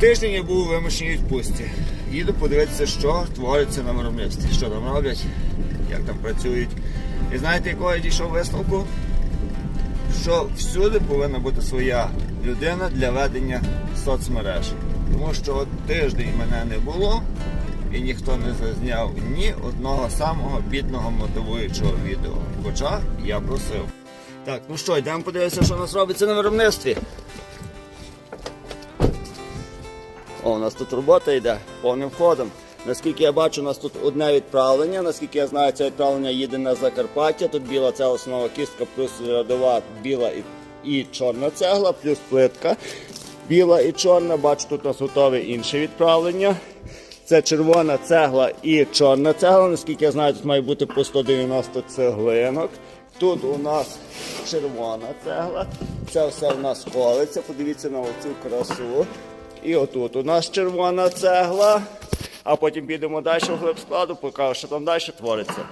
Тиждень я був у вимушеній відпустці. Їду подивитися, що твориться на виробництві, що там роблять, як там працюють. І знаєте, якого я дійшов висновку? Що всюди повинна бути своя людина для ведення соцмереж. Тому що от тиждень мене не було і ніхто не зазняв ні одного самого бідного мотивуючого відео. Хоча я просив. Так, ну що, йдемо подивитися, що у нас робиться на виробництві. О, у нас тут робота йде повним ходом. Наскільки я бачу, у нас тут одне відправлення. Наскільки я знаю, це відправлення їде на Закарпаття. Тут біла це основа кістка, плюс рядова біла і, і чорна цегла, плюс плитка. Біла і чорна. Бачу, тут у нас готове інше відправлення. Це червона цегла і чорна цегла. Наскільки я знаю, тут має бути по 190 цеглинок. Тут у нас червона цегла. Це все у нас колиться. Подивіться на оцю красу. І отут у нас червона цегла. А потім підемо далі в глиб складу, покажу, що там далі твориться.